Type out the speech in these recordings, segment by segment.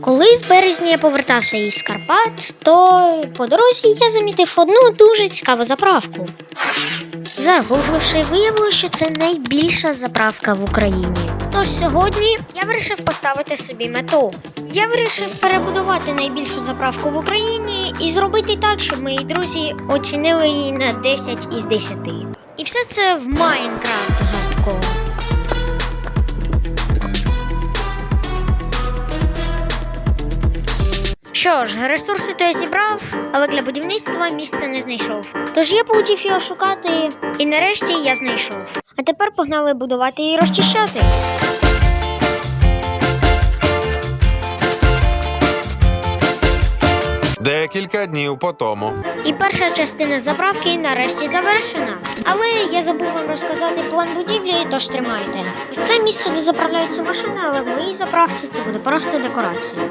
Коли в березні я повертався із Карпат, то по дорозі я замітив одну дуже цікаву заправку. Загугливши, виявилося, що це найбільша заправка в Україні. Тож сьогодні я вирішив поставити собі мету. Я вирішив перебудувати найбільшу заправку в Україні і зробити так, щоб мої друзі оцінили її на 10 із 10. І все це в Майнкрафт Що ж, ресурси то я зібрав, але для будівництва місця не знайшов. Тож я полетів його шукати, і нарешті я знайшов. А тепер погнали будувати і розчищати. Декілька днів по тому. І перша частина заправки нарешті завершена. Але я забув вам розказати план будівлі, тож тримайте. Ось це місце, де заправляються машини, але в моїй заправці це буде просто декорація.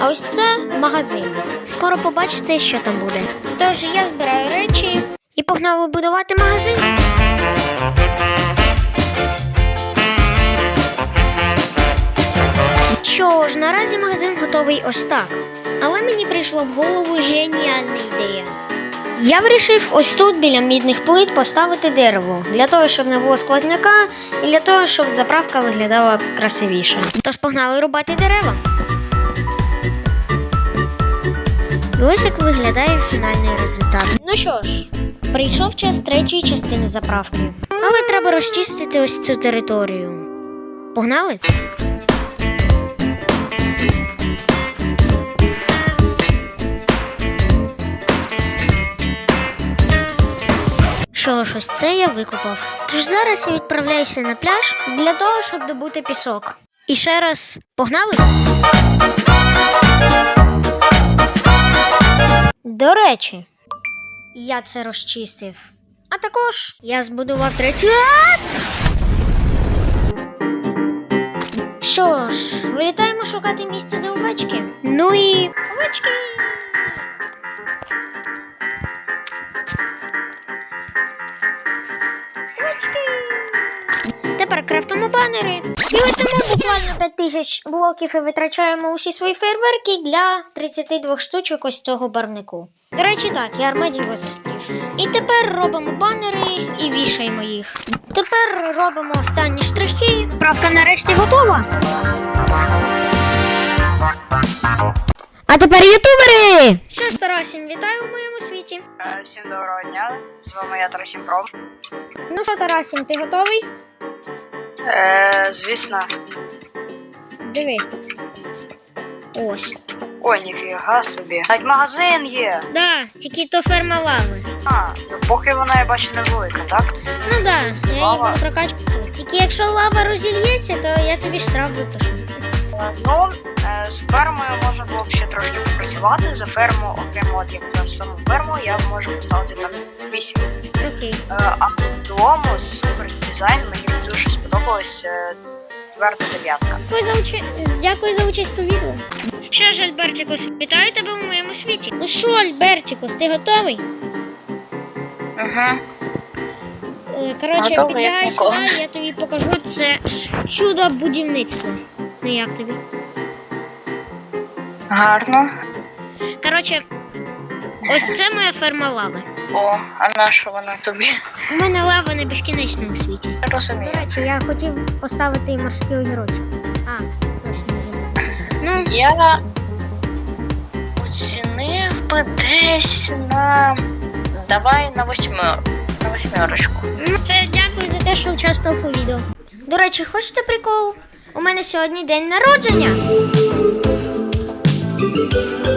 А ось це магазин. Скоро побачите, що там буде. Тож я збираю речі і погнали будувати магазин. Що ж, наразі магазин готовий ось так. Але мені прийшла в голову геніальна ідея. Я вирішив ось тут біля мідних плит поставити дерево для того, щоб не було сквозняка, і для того, щоб заправка виглядала красивіше. Тож погнали рубати дерева. І ось як виглядає фінальний результат. Ну що ж, прийшов час третьої частини заправки. Але треба розчистити ось цю територію. Погнали? Що ж, ось це я викопав. Тож зараз я відправляюся на пляж для того, щоб добути пісок. І ще раз погнали. До речі, я це розчистив. А також я збудував третю. Що ж, вилітаємо шукати місце для овечки. Ну і овечки. Банери. І летимо буквально 5 тисяч блоків і витрачаємо усі свої фейерверки для 32 штучок ось цього барвнику. До речі, так, я армаділо зустрів. І тепер робимо банери і вішаємо їх. Тепер робимо останні штрихи. Правка нарешті готова. А тепер ютубери! Що ж, Тарасін, вітаю у моєму світі. Е, Всім доброго дня. З вами я Тарасім Про. Ну що, Тарасін, ти готовий? Е, звісно. Диви. Ось. Ой, ніфіга собі. Навіть магазин є. Да, тільки то ферма лави. А, ну, поки вона я бачу невелика, так? Ну да, я її Лава. буду прокачувати. Тільки якщо лава розільється, то я тобі штраф випишу. Ну, з фермою можна було б ще трошки попрацювати. За ферму, окремо от як за саму ферму, я можу поставити там 8. Окей. Е, а в цілому супер дизайн мені дуже сподобалось. е, Тверда дев'ятка. Дякую за, уча... Дякую за участь у відео. Що ж, Альбертикус, вітаю тебе в моєму світі. Ну що, Альбертикус, ти готовий? Угу. Е, Коротше, сюди, я тобі покажу це чудо будівництва. Ну як тобі? Гарно. Коротше, ось це моя ферма лави. О, а на що вона тобі? У мене лава на безкінечному світі. До розумію. речі, я хотів поставити і морський огірочок. А, точно земля. Ну, Я оцінив би десь на. Давай на восьмер... на восьмерочку. Ну, це дякую за те, що участвував у відео. До речі, хочете прикол? У мене сьогодні день народження. thank you.